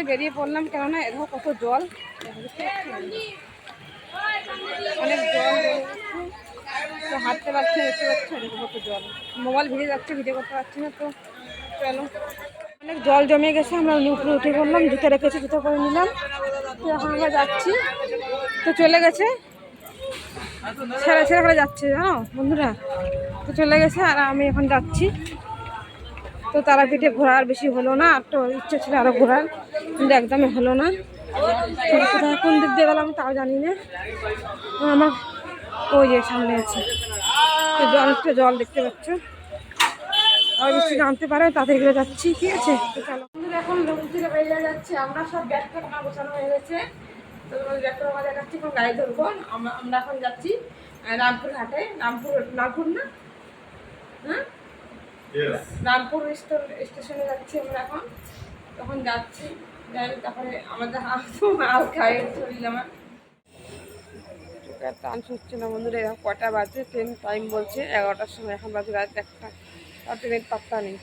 মধ্যে বেরিয়ে পড়লাম কেননা এরকম কত জল। অনেক জল। তো হাঁটতে পারছি দেখতে পাচ্ছি এরকম কত জল। মোবাইল ভিজে যাচ্ছে ভিডিও করতে পারছি না তো। চলো। অনেক জল জমে গেছে, আমরা উপরে উঠে পড়লাম, জুতো রেখেছি, জুতো করে নিলাম। তো এখন আমরা যাচ্ছি। তো চলে গেছে। ছেড়ে ছেড়ে করে যাচ্ছে, জানো বন্ধুরা? তো চলে গেছে আর আমি এখন যাচ্ছি। তো তারাপীঠে ঘোরার বেশি হলো না আর তো ইচ্ছে ছিল আরও ঘোরার, কিন্তু একদমই হলো না। কোন দিক দিয়ে গেলাম তাও জানি না। আমার, ওই যে সামনে আছে। জল, একটু জল দেখতে পাচ্ছ। আর বেশি জানতে পারে তাদের গেলে যাচ্ছি, ঠিক আছে? এখন রুম থেকে বেরিয়ে যাচ্ছি। আমরা সব ব্যাগ ট্যাগ গোছানো হয়ে গেছে। তো ব্যাগ ট্যাগ আমার দেখাচ্ছি, এখন গাড়ি ধরবো। আমরা এখন যাচ্ছি রামপুর ঘাটে রামপুর রামপুর না? হ্যাঁ? রামপুর স্টেশন স্টেশনে যাচ্ছি আমরা এখন। তখন যাচ্ছি যাই তারপরে আমাদের হাল খায় শরীর আমার টান হচ্ছে না। বন্ধুরা এরকম কটা বাজে ট্রেন টাইম বলছে এগারোটার সময়। এখন বাজে রাত একটা। আর ট্রেনের পাত্তা নেই।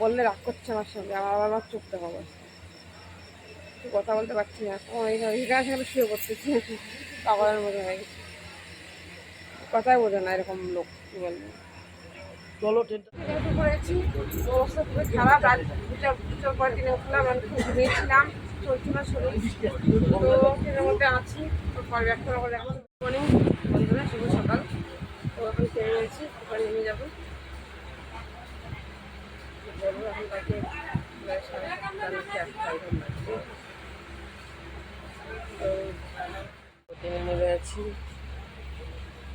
বললে রাগ করছে আমার সঙ্গে আমার আবার আমার অবস্থা একটু কথা বলতে পারছি না। এখানে সেখানে শুয়ে করতেছি পাগলের মতো হয়ে গেছে কথাই বোঝে না এরকম লোক। কি বলব করেছি খুবই খারাপ রাত পর দিনে উঠলাম আমি খুব শরীর ট্রেনের মধ্যে আছি পরে করে সকাল তো এখন ওখানে নেমে যাব এখন তাকে নেমে আছি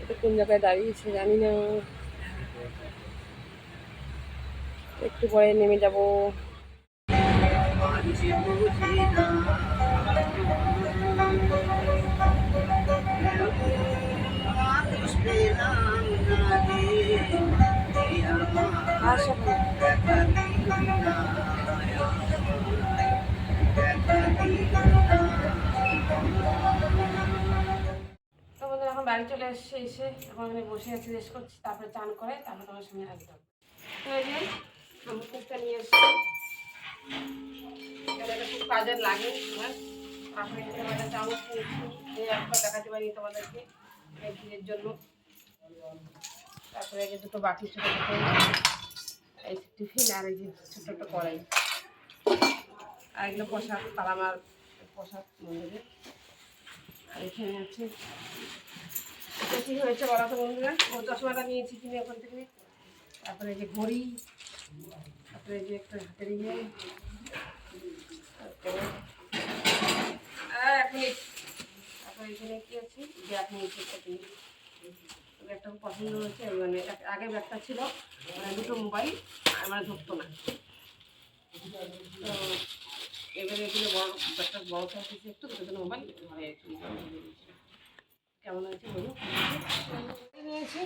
এটা কোন জায়গায় দাঁড়িয়েছে জানি না। একটু পরে নেমে যাব। তো বন্ধুরা, এখন বাড়ি চলে এসেছে, এসে এখন আমি বসে আছি, রেস্ট করছি, তারপরে চান করে তারপরে তোমার সঙ্গে আসলাম নিয়ে খুব লাগে আমার একটা দেখাতে পারি তোমাদেরকে জন্য। তারপরে দুটো ছোটো এই টিফিন আর এই যে আর প্রসাদ মন্দিরে আর এখানে কি হয়েছে চশমাটা নিয়েছি ওখান থেকে। তারপরে যে ঘড়ি তারপরে যে একটা হাতের ইয়ে তারপরে আর তারপরে এখানে কি আছে? নিয়েছি একটা দিয়ে ব্যাগটা পছন্দ হয়েছে মানে এক- আগে ব্যাগটা ছিল মানে দুটো মোবাইল মানে ধরতো না। এবারে এগুলো বড় ব্যাগটা বড় সাইজ একটু, দুটো মোবাইল, ঘরে কেমন হয়েছে বলুন? নিয়েছি।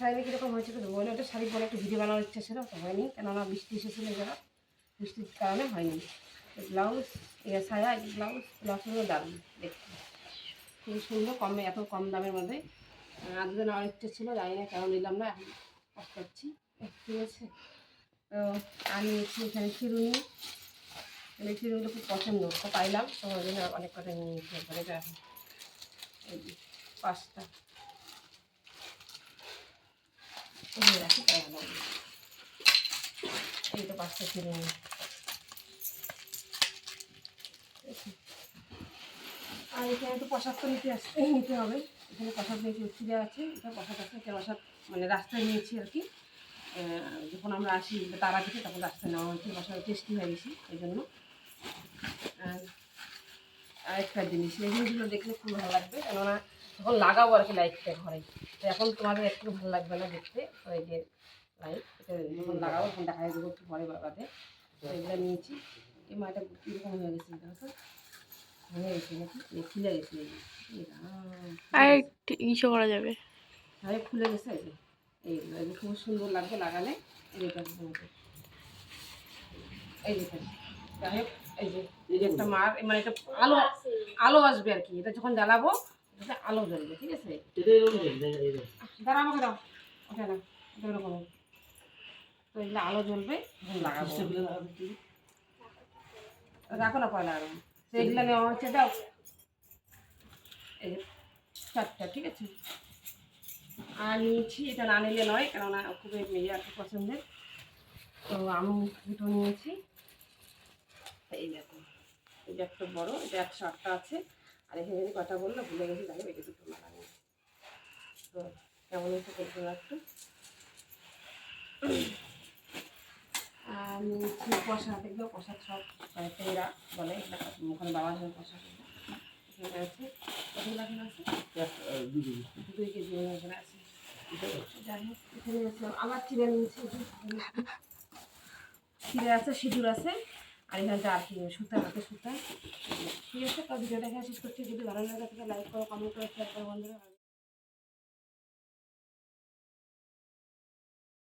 শাড়ি কীরকম হয়েছে তো বলে ওটা শাড়ি পরে একটু ভিডিও বানানোর ইচ্ছা ছিল, তো হয়নি। কেননা বৃষ্টি এসেছিল জায়গা বৃষ্টির কারণে হয়নি। ব্লাউজ, এ সায়া ব্লাউজ, ব্লাউজগুলো দারুণ দেখতে। খুবই সুন্দর, কমে, এত কম দামের মধ্যে। আজকে নেওয়ার ইচ্ছে ছিল, জানি না কেন নিলাম না, এখন পস্তাচ্ছি ঠিক আছে তো আমি নিয়েছি এখানে চিরুনি এই চিরুনিগুলো খুব পছন্দ, তো পাইলাম। তো ওই জন্য অনেক কথা নিয়ে নিয়েছি একবারে পাঁচটা। এই রাখি তাই ভালো এই তো পাঁচটা চিরুনি আর এখানে একটু প্রসাদ তো নিতে আসতে নিতে হবে। এখানে প্রসাদ নিয়েছি উচ্ছিদা আছে এটা প্রসাদ আছে এটা প্রসাদ মানে রাস্তায় নিয়েছি আর কি। যখন আমরা আসি তারা থেকে তখন রাস্তায় নেওয়া হয়েছে, প্রসাদ টেস্টি হয়ে গেছি, এই জন্য। আর আরেকটা জিনিস জিনিসগুলো দেখলে খুব ভালো লাগবে, কেননা তখন লাগাবো আর কি লাইটটা ঘরে। তো এখন তোমাদের একটু ভালো লাগবে না দেখতে এই যে লাইট যখন লাগাবো তখন দেখা যাবে একটু ঘরে বাবাতে তো এগুলো নিয়েছি। এই মাটা কীরকম হয়ে গেছে দেখো হয়ে গেছে নাকি? এই গেছে। আর ইসে করা যাবে। আরে খুলে গেছে এই এগুলো খুব সুন্দর লাগবে লাগালে। এই যে এই যে যাই হোক এই যে একটা মার মানে এটা আলো আলো আসবে আর কি। এটা যখন জ্বালাবো আলো জ্বলবে ঠিক আছে? দাঁড়া আমাকে দাও ওটা না এটা এরকম তো এগুলো আলো জ্বলবে লাগাবো। রাখো না পয়লা আরও সেইগুলো নেওয়া হচ্ছে দাও। এই চারটা ঠিক আছে? আর নিয়েছি এটা না নিলে নয় কেননা খুবই মেয়ে আর কি পছন্দের। তো আমি দুটো নিয়েছি। এই দেখো যে একটা বড় এটা একশো আটটা আছে। আর এখানে যদি কটা বলল, ভুলে গেছি জানি এটা দুটো নিয়েছি তো কেমন হয়েছে আর নিয়েছি কষা দেখবে কষা সব মানে বলে ওখানে বাবা যখন কষা এখানে আছে। কেজি আছে। যাই হোক, এখানে আবার চিড়ে আছে, সিঁদুর আছে। আর এখানটা আর কি সুতা, হাতে সুতা। ঠিক আছে, তো শেষ করছি। যদি ভালো লাগে তাহলে লাইক করো কমেন্ট করো শেয়ার করো বন্ধুরা।